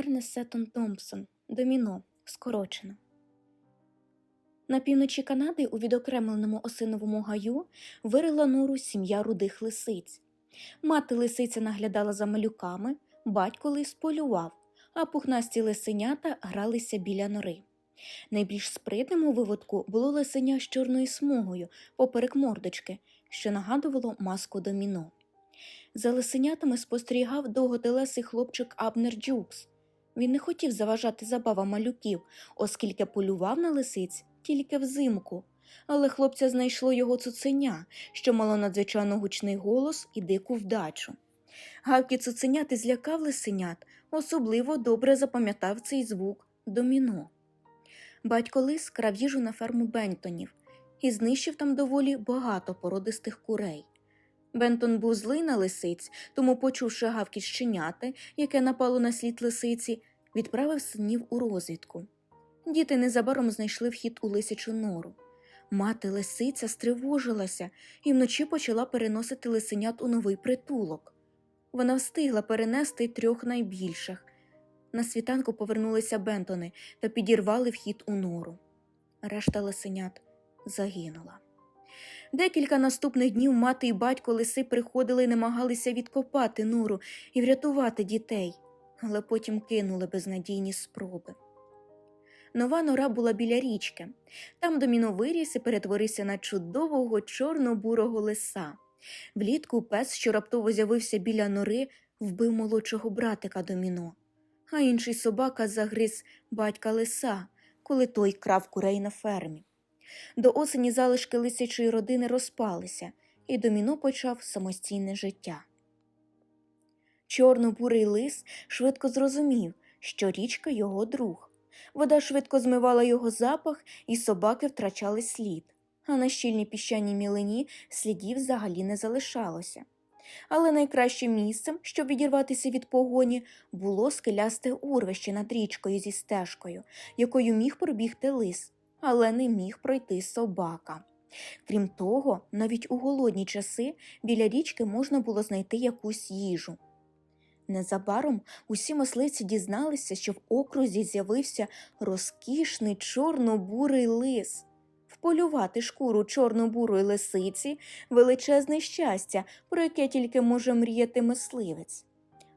Ернест Сеттон Томпсон. Доміно. Скорочено. На півночі Канади у відокремленому осиновому гаю вирила нору сім'я рудих лисиць. Мати лисиця наглядала за малюками, батько лис полював, а пухнасті лисенята гралися біля нори. Найбільш спритним у виводку було лисеня з чорною смугою поперек мордочки, що нагадувало маску доміно. За лисенятами спостерігав довготелесий хлопчик Абнер Джукс. Він не хотів заважати забавам малюків, оскільки полював на лисиць тільки взимку. Але хлопця знайшло його цуценя, що мало надзвичайно гучний голос і дику вдачу. Гавкі цуценяти злякав лисенят, особливо добре запам'ятав цей звук доміно. Батько лис крав їжу на ферму Бентонів і знищив там доволі багато породистих курей. Бентон був злий на лисиць, тому, почувши гавкіт щеняти, яке напало на слід лисиці, відправив синів у розвідку. Діти незабаром знайшли вхід у лисячу нору. Мати лисиця стривожилася і вночі почала переносити лисенят у новий притулок. Вона встигла перенести трьох найбільших. На світанку повернулися Бентони та підірвали вхід у нору. Решта лисенят загинула. Декілька наступних днів мати і батько лиси приходили і намагалися відкопати нору і врятувати дітей, але потім кинули безнадійні спроби. Нова нора була біля річки. Там доміно виріс і перетворився на чудового чорно-бурого лиса. Влітку пес, що раптово з'явився біля нори, вбив молодшого братика доміно, а інший собака загриз батька лиса, коли той крав курей на фермі. До осені залишки лисячої родини розпалися, і доміно почав самостійне життя. Чорно-бурий лис швидко зрозумів, що річка його друг. Вода швидко змивала його запах, і собаки втрачали слід, а на щільній піщаній мілині слідів взагалі не залишалося. Але найкращим місцем, щоб відірватися від погоні, було скелясте урвище над річкою зі стежкою, якою міг пробігти лис, але не міг пройти собака. Крім того, навіть у голодні часи біля річки можна було знайти якусь їжу. Незабаром усі мисливці дізналися, що в окрузі з'явився розкішний чорно-бурий лис. Вполювати шкуру чорно-бурої лисиці величезне щастя, про яке тільки може мріяти мисливець.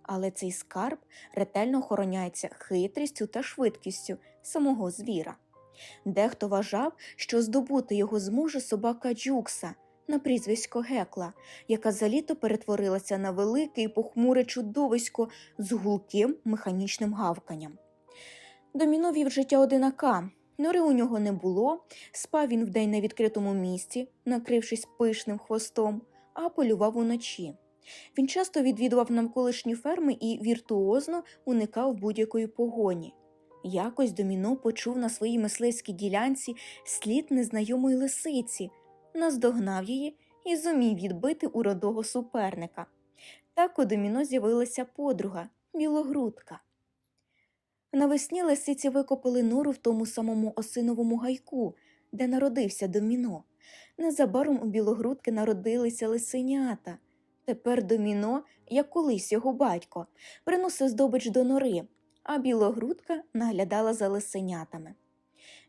Але цей скарб ретельно охороняється хитрістю та швидкістю самого звіра. Дехто вважав, що здобути його зможе собака Джукса на прізвисько Гекла, яка за літо перетворилася на велике і похмуре чудовисько з гулким механічним гавканням. Доміно вів життя одинака. Нори у нього не було, спав він вдень на відкритому місці, накрившись пишним хвостом, а полював уночі. Він часто відвідував навколишні ферми і віртуозно уникав будь-якої погоні. Якось доміно почув на своїй мисливській ділянці слід незнайомої лисиці, наздогнав її і зумів відбити уродого суперника. Так у доміно з'явилася подруга білогрудка. Навесні лисиці викопали нору в тому самому осиновому гайку, де народився доміно. Незабаром у білогрудки народилися лисенята. Тепер доміно, як колись його батько, приносив здобич до нори, а білогрудка наглядала за лисенятами.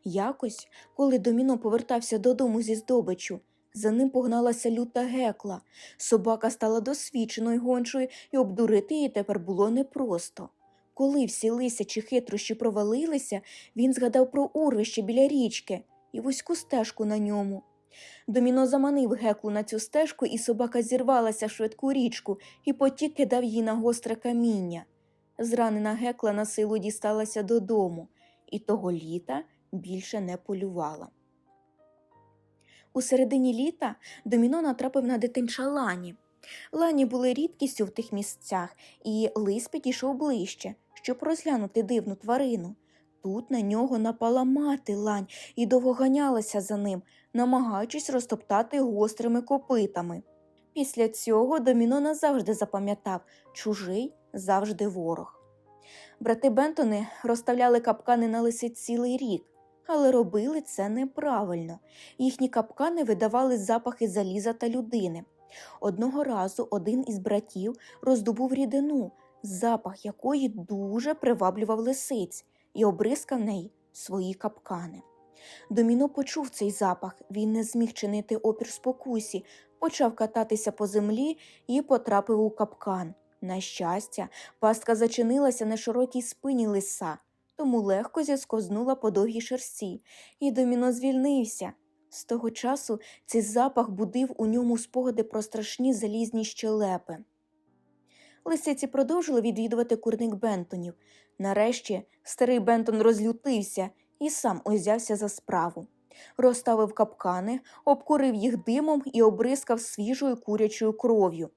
Якось, коли доміно повертався додому зі здобичу, за ним погналася люта гекла. Собака стала досвідченою гончою, і обдурити її тепер було непросто. Коли всі лисячі хитрощі провалилися, він згадав про урвище біля річки і вузьку стежку на ньому. Доміно заманив геклу на цю стежку, і собака зірвалася в швидку річку, і потік кидав її на гостре каміння. Зранена гекла на силу дісталася додому, і того літа більше не полювала. У середині літа доміно натрапив на дитинча лані. Лані були рідкістю в тих місцях, і лис підійшов ближче, щоб розглянути дивну тварину. Тут на нього напала мати лань і довго ганялася за ним, намагаючись розтоптати гострими копитами. Після цього доміно назавжди запам'ятав чужий завжди ворог. Брати Бентони розставляли капкани на лисиць цілий рік, але робили це неправильно. Їхні капкани видавали запахи заліза та людини. Одного разу один із братів роздобув рідину, запах якої дуже приваблював лисиць і обрискав неї свої капкани. Доміно почув цей запах, він не зміг чинити опір спокусі, почав кататися по землі і потрапив у капкан. На щастя, пастка зачинилася на широкій спині лиса, тому легко зісковзнула по довгій шерсті, і доміно звільнився. З того часу цей запах будив у ньому спогади про страшні залізні щелепи. Лисиці продовжили відвідувати курник Бентонів. Нарешті старий Бентон розлютився і сам узявся за справу. Розставив капкани, обкурив їх димом і обрискав свіжою курячою кров'ю.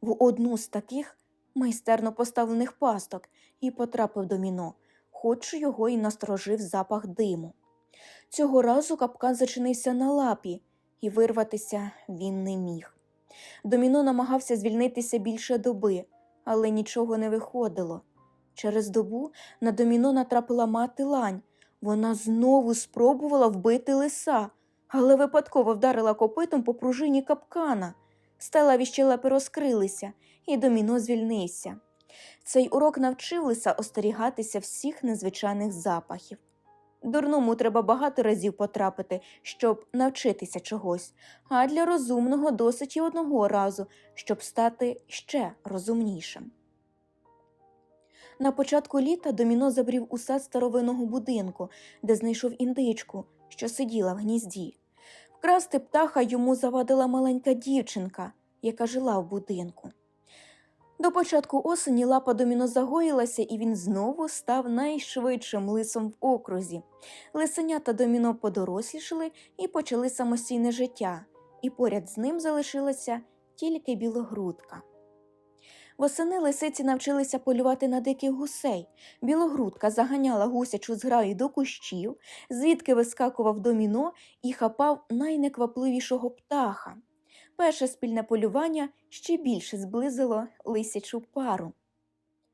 В одну з таких майстерно поставлених пасток і потрапив доміно, хоч його і насторожив запах диму. Цього разу капкан зачинився на лапі, і вирватися він не міг. Доміно намагався звільнитися більше доби, але нічого не виходило. Через добу на доміно натрапила мати лань. Вона знову спробувала вбити лиса, але випадково вдарила копитом по пружині капкана. Сталеві щелепи розкрилися, і доміно звільнився. Цей урок навчив лиса остерігатися всіх незвичайних запахів. Дурному треба багато разів потрапити, щоб навчитися чогось, а для розумного досить і одного разу, щоб стати ще розумнішим. На початку літа доміно забрів у сад старовинного будинку, де знайшов індичку, що сиділа в гнізді. Вкрасти птаха йому завадила маленька дівчинка, яка жила в будинку. До початку осені лапа доміно загоїлася, і він знову став найшвидшим лисом в окрузі. Лисенята доміно подорослішали і почали самостійне життя, і поряд з ним залишилася тільки білогрудка. Восени лисиці навчилися полювати на диких гусей. Білогрудка заганяла гусячу зграю до кущів, звідки вискакував доміно і хапав найнеквапливішого птаха. Перше спільне полювання ще більше зблизило лисячу пару.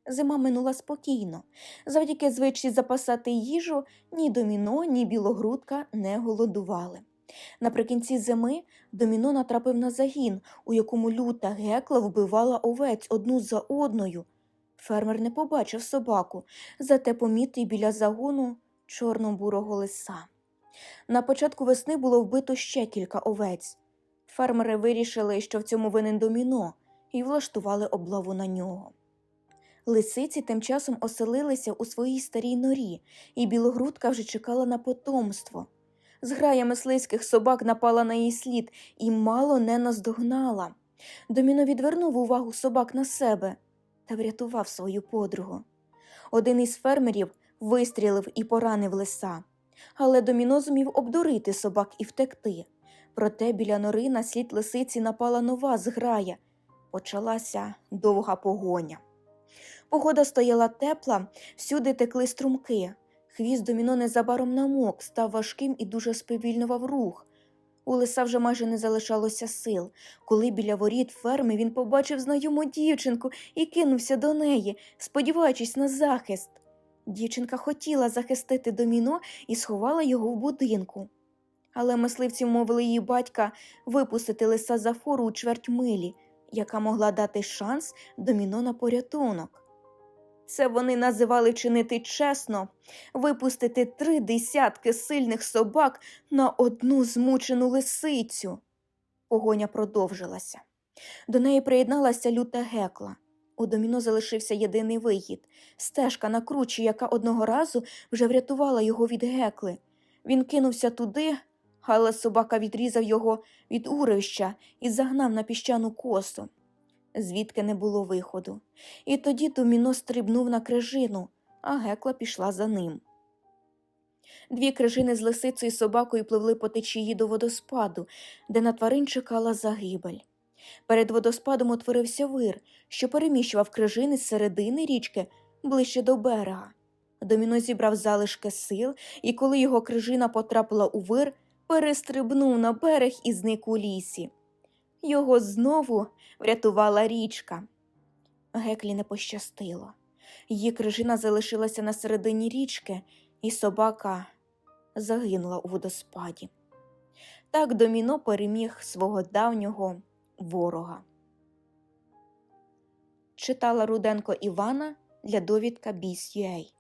Зима минула спокійно. Завдяки звичці запасати їжу ні доміно, ні білогрудка не голодували. Наприкінці зими доміно натрапив на загін, у якому люта гекла вбивала овець одну за одною. Фермер не побачив собаку, зате помітив біля загону чорно-бурого лиса. На початку весни було вбито ще кілька овець. Фермери вирішили, що в цьому винен доміно, і влаштували облаву на нього. Лисиці тим часом оселилися у своїй старій норі, і білогрудка вже чекала на потомство. Зграя мисливських собак напала на її слід і мало не наздогнала. Доміно відвернув увагу собак на себе та врятував свою подругу. Один із фермерів вистрілив і поранив лиса, але доміно зумів обдурити собак і втекти. Проте біля нори на слід лисиці напала нова зграя. Почалася довга погоня. Погода стояла тепла, всюди текли струмки. Хвіст доміно незабаром намок, став важким і дуже сповільнював рух. У лиса вже майже не залишалося сил. Коли біля воріт ферми він побачив знайому дівчинку і кинувся до неї, сподіваючись на захист. Дівчинка хотіла захистити доміно і сховала його в будинку. Але мисливці вмовили її батька випустити лиса за фору у чверть милі, яка могла дати шанс доміно на порятунок. Це вони називали чинити чесно, випустити три десятки сильних собак на одну змучену лисицю. Погоня продовжилася. До неї приєдналася люта гекла. У доміно залишився єдиний вихід стежка на кручі, яка одного разу вже врятувала його від гекли. Він кинувся туди, але собака відрізав його від урища і загнав на піщану косу звідки не було виходу. І тоді Доміно стрибнув на крижину, а гекла пішла за ним. Дві крижини з лисицею і собакою пливли по течії до водоспаду, де на тварин чекала загибель. Перед водоспадом утворився вир, що переміщував крижини з середини річки ближче до берега. Доміно зібрав залишки сил, і коли його крижина потрапила у вир, перестрибнув на берег і зник у лісі. Його знову врятувала річка. Геклі не пощастило. Її крижина залишилася на середині річки, і собака загинула у водоспаді. Так доміно переміг свого давнього ворога. читала Руденко Івана для довідка Біс.UA.